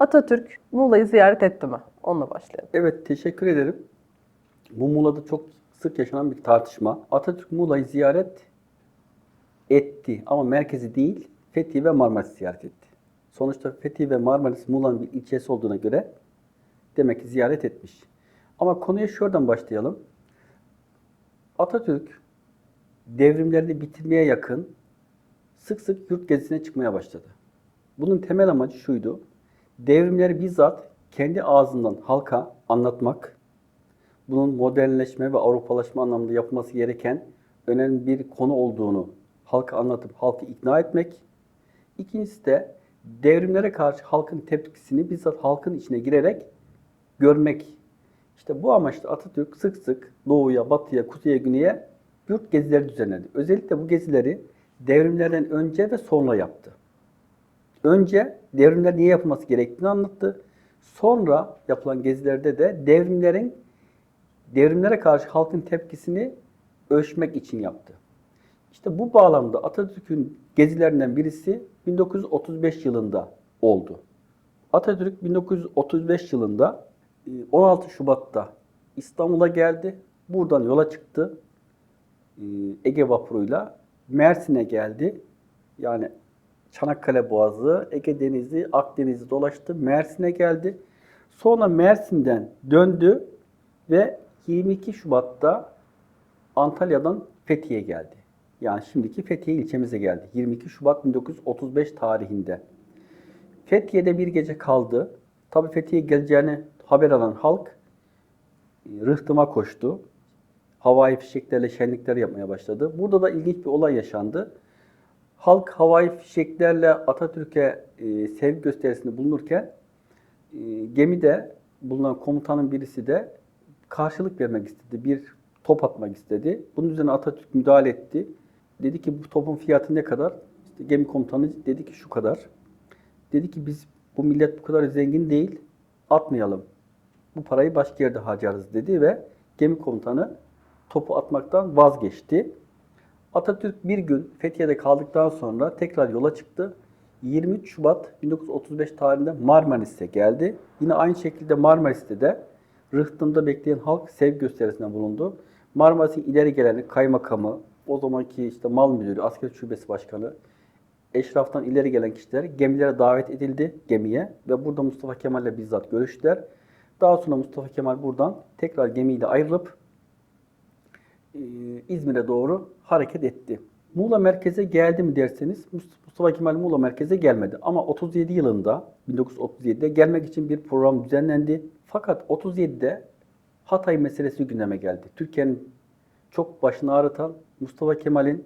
Atatürk Muğla'yı ziyaret etti mi? Onunla başlayalım. Evet, teşekkür ederim. Bu Muğla'da çok sık yaşanan bir tartışma. Atatürk Muğla'yı ziyaret etti ama merkezi değil, Fethi ve Marmaris'i ziyaret etti. Sonuçta Fethi ve Marmaris Muğla'nın bir ilçesi olduğuna göre demek ki ziyaret etmiş. Ama konuya şuradan başlayalım. Atatürk devrimlerini bitirmeye yakın sık sık yurt gezisine çıkmaya başladı. Bunun temel amacı şuydu. Devrimleri bizzat kendi ağzından halka anlatmak, bunun modernleşme ve Avrupalaşma anlamında yapılması gereken önemli bir konu olduğunu halka anlatıp halkı ikna etmek. İkincisi de devrimlere karşı halkın tepkisini bizzat halkın içine girerek görmek. İşte bu amaçla Atatürk sık sık doğuya, batıya, kuzeye, güneye yurt gezileri düzenledi. Özellikle bu gezileri devrimlerden önce ve sonra yaptı. Önce devrimler niye yapılması gerektiğini anlattı. Sonra yapılan gezilerde de devrimlerin devrimlere karşı halkın tepkisini ölçmek için yaptı. İşte bu bağlamda Atatürk'ün gezilerinden birisi 1935 yılında oldu. Atatürk 1935 yılında e, 16 Şubat'ta İstanbul'a geldi. Buradan yola çıktı. E, Ege vapuruyla Mersin'e geldi. Yani Çanakkale Boğazı, Ege Denizi, Akdeniz'i dolaştı. Mersin'e geldi. Sonra Mersin'den döndü ve 22 Şubat'ta Antalya'dan Fethiye geldi. Yani şimdiki Fethiye ilçemize geldi. 22 Şubat 1935 tarihinde. Fethiye'de bir gece kaldı. Tabii Fethiye geleceğini haber alan halk e, rıhtıma koştu. Havai fişeklerle şenlikler yapmaya başladı. Burada da ilginç bir olay yaşandı. Halk havai fişeklerle Atatürk'e e, sevgi gösterisinde bulunurken e, gemide bulunan komutanın birisi de karşılık vermek istedi. Bir top atmak istedi. Bunun üzerine Atatürk müdahale etti. Dedi ki bu topun fiyatı ne kadar? İşte gemi komutanı dedi ki şu kadar. Dedi ki biz bu millet bu kadar zengin değil. Atmayalım. Bu parayı başka yerde harcarız dedi ve gemi komutanı topu atmaktan vazgeçti. Atatürk bir gün Fethiye'de kaldıktan sonra tekrar yola çıktı. 23 Şubat 1935 tarihinde Marmaris'e geldi. Yine aynı şekilde Marmaris'te de rıhtımda bekleyen halk sevgi gösterisinde bulundu. Marmaris'in ileri geleni kaymakamı, o zamanki işte mal müdürü, asker şubesi başkanı, eşraftan ileri gelen kişiler gemilere davet edildi gemiye ve burada Mustafa Kemal ile bizzat görüştüler. Daha sonra Mustafa Kemal buradan tekrar gemiyle ayrılıp e, İzmir'e doğru hareket etti. Muğla merkeze geldi mi derseniz Mustafa Kemal Muğla merkeze gelmedi. Ama 37 yılında 1937'de gelmek için bir program düzenlendi. Fakat 37'de Hatay meselesi gündeme geldi. Türkiye'nin çok başını ağrıtan Mustafa Kemal'in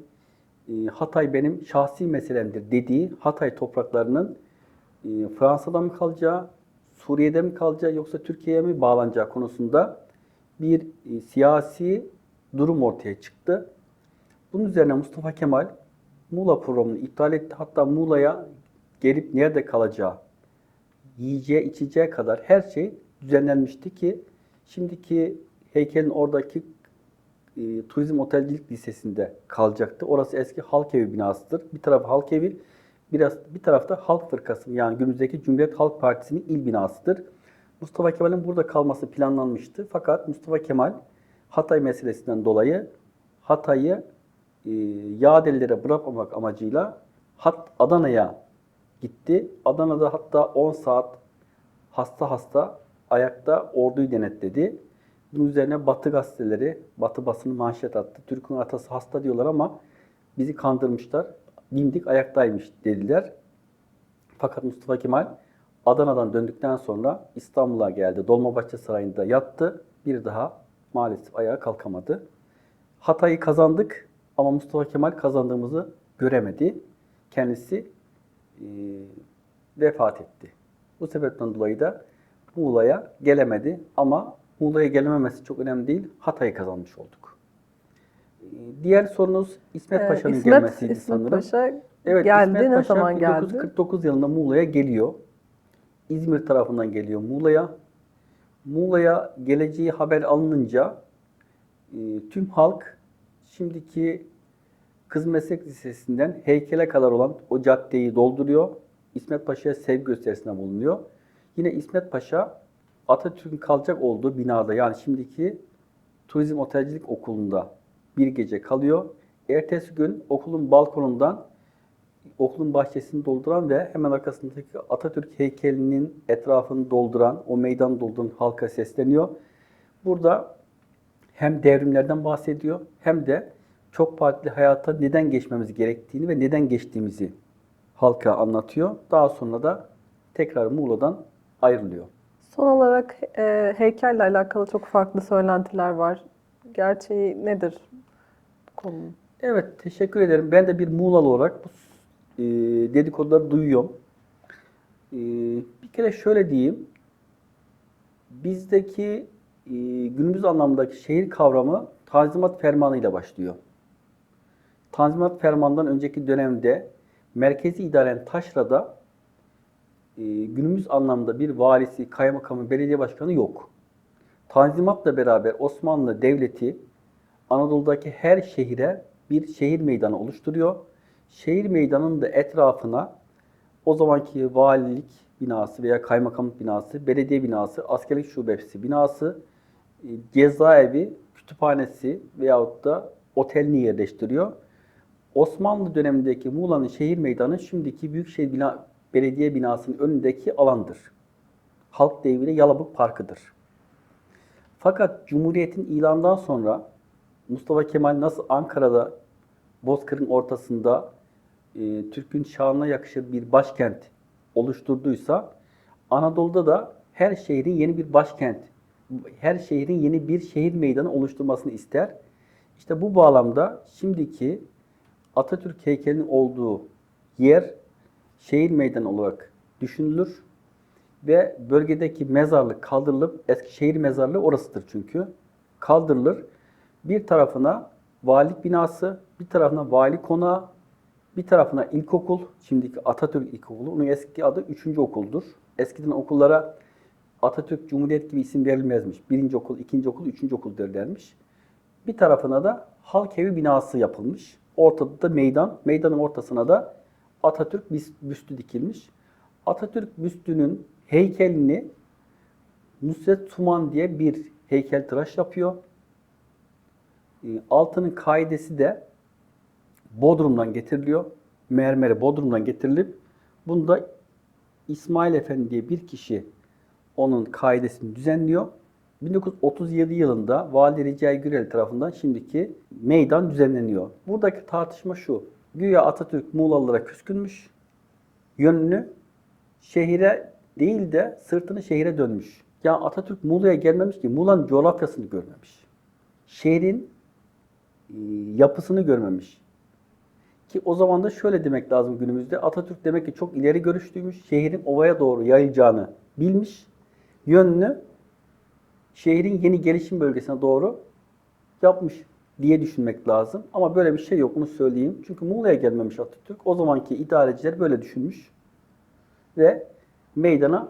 e, Hatay benim şahsi meselemdir dediği Hatay topraklarının e, Fransa'da mı kalacağı, Suriye'de mi kalacağı yoksa Türkiye'ye mi bağlanacağı konusunda bir siyasi durum ortaya çıktı. Bunun üzerine Mustafa Kemal Muğla programını iptal etti. Hatta Muğla'ya gelip nerede kalacağı, yiyeceği, içeceği kadar her şey düzenlenmişti ki şimdiki heykelin oradaki e, Turizm Otelcilik Lisesi'nde kalacaktı. Orası eski halk evi binasıdır. Bir tarafı halk evi, biraz bir tarafta Halk Fırkası yani günümüzdeki Cumhuriyet Halk Partisi'nin il binasıdır. Mustafa Kemal'in burada kalması planlanmıştı. Fakat Mustafa Kemal Hatay meselesinden dolayı Hatay'ı e, Yağdelilere bırakmamak amacıyla Hat Adana'ya gitti. Adana'da hatta 10 saat hasta hasta ayakta orduyu denetledi. Bunun üzerine Batı gazeteleri, Batı basını manşet attı. Türk'ün atası hasta diyorlar ama bizi kandırmışlar. Dimdik ayaktaymış dediler. Fakat Mustafa Kemal Adana'dan döndükten sonra İstanbul'a geldi. Dolmabahçe Sarayı'nda yattı. Bir daha maalesef ayağa kalkamadı. Hatay'ı kazandık ama Mustafa Kemal kazandığımızı göremedi. Kendisi e, vefat etti. Bu sebepten dolayı da Muğla'ya gelemedi ama Muğla'ya gelememesi çok önemli değil. Hatay'ı kazanmış olduk. E, Diğer sorunuz İsmet Ee, Paşa'nın İsmet, gelmesiydi İsmet sanırım. Paşa Evet, geldi. İsmet ne Paşa zaman geldi? 1949 yılında Muğla'ya geliyor. İzmir tarafından geliyor Muğla'ya. Muğla'ya geleceği haber alınınca e, tüm halk şimdiki Kız Meslek Lisesi'nden heykele kadar olan o caddeyi dolduruyor. İsmet Paşa'ya sevgi gösterisinde bulunuyor. Yine İsmet Paşa Atatürk'ün kalacak olduğu binada yani şimdiki Turizm Otelcilik Okulu'nda bir gece kalıyor. Ertesi gün okulun balkonundan okulun bahçesini dolduran ve hemen arkasındaki Atatürk heykelinin etrafını dolduran, o meydan dolduran halka sesleniyor. Burada hem devrimlerden bahsediyor hem de çok partili hayata neden geçmemiz gerektiğini ve neden geçtiğimizi halka anlatıyor. Daha sonra da tekrar Muğla'dan ayrılıyor. Son olarak e, heykelle alakalı çok farklı söylentiler var. Gerçeği nedir konunun? Evet, teşekkür ederim. Ben de bir Muğlalı olarak bu e, dedikoduları duyuyorum. E, bir kere şöyle diyeyim. Bizdeki e, günümüz anlamdaki şehir kavramı Tanzimat Fermanı ile başlıyor. Tanzimat Fermanı'ndan önceki dönemde merkezi idaren Taşra'da e, günümüz anlamda bir valisi, kaymakamı, belediye başkanı yok. Tanzimatla beraber Osmanlı Devleti Anadolu'daki her şehire bir şehir meydanı oluşturuyor. Şehir meydanının da etrafına o zamanki valilik binası veya kaymakamlık binası, belediye binası, askerlik şubesi binası, e, cezaevi, kütüphanesi veyahut da otelini yerleştiriyor. Osmanlı dönemindeki Muğla'nın şehir meydanı şimdiki Büyükşehir bina, Belediye binasının önündeki alandır. Halk deyimiyle Yalabık Parkı'dır. Fakat Cumhuriyet'in ilanından sonra Mustafa Kemal nasıl Ankara'da Bozkır'ın ortasında e, Türk'ün şanına yakışır bir başkent oluşturduysa Anadolu'da da her şehrin yeni bir başkent, her şehrin yeni bir şehir meydanı oluşturmasını ister. İşte bu bağlamda şimdiki Atatürk heykelinin olduğu yer şehir meydanı olarak düşünülür ve bölgedeki mezarlık kaldırılıp eski şehir mezarlığı orasıdır çünkü kaldırılır. Bir tarafına valilik binası, bir tarafına vali konağı, bir tarafına ilkokul, şimdiki Atatürk İlkokulu. Onun eski adı 3. okuldur. Eskiden okullara Atatürk Cumhuriyet gibi isim verilmezmiş. Birinci okul, ikinci okul, üçüncü okul derlermiş. Bir tarafına da halk evi binası yapılmış. Ortada da meydan. Meydanın ortasına da Atatürk büs- büstü dikilmiş. Atatürk büstünün heykelini Nusret Tuman diye bir heykeltıraş yapıyor. E, Altının kaidesi de Bodrum'dan getiriliyor. Mermeri Bodrum'dan getirilip bunda İsmail Efendi diye bir kişi onun kaidesini düzenliyor. 1937 yılında Vali Recai Gürel tarafından şimdiki meydan düzenleniyor. Buradaki tartışma şu. Güya Atatürk Muğlalılara küskünmüş. Yönünü şehire değil de sırtını şehire dönmüş. Ya Atatürk Muğla'ya gelmemiş ki Muğla'nın coğrafyasını görmemiş. Şehrin e, yapısını görmemiş. Ki o zaman da şöyle demek lazım günümüzde. Atatürk demek ki çok ileri görüşlüymüş. Şehrin ovaya doğru yayılacağını bilmiş. Yönünü şehrin yeni gelişim bölgesine doğru yapmış diye düşünmek lazım. Ama böyle bir şey yok onu söyleyeyim. Çünkü Muğla'ya gelmemiş Atatürk. O zamanki idareciler böyle düşünmüş. Ve meydana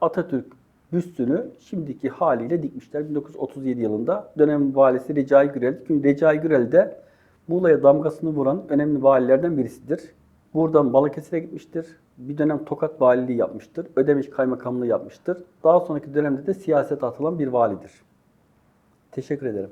Atatürk büstünü şimdiki haliyle dikmişler 1937 yılında. Dönem valisi Recai Gürel. Çünkü Recai Gürel de Muğla'ya damgasını vuran önemli valilerden birisidir. Buradan Balıkesir'e gitmiştir. Bir dönem Tokat valiliği yapmıştır. Ödemiş kaymakamlığı yapmıştır. Daha sonraki dönemde de siyasete atılan bir validir. Teşekkür ederim.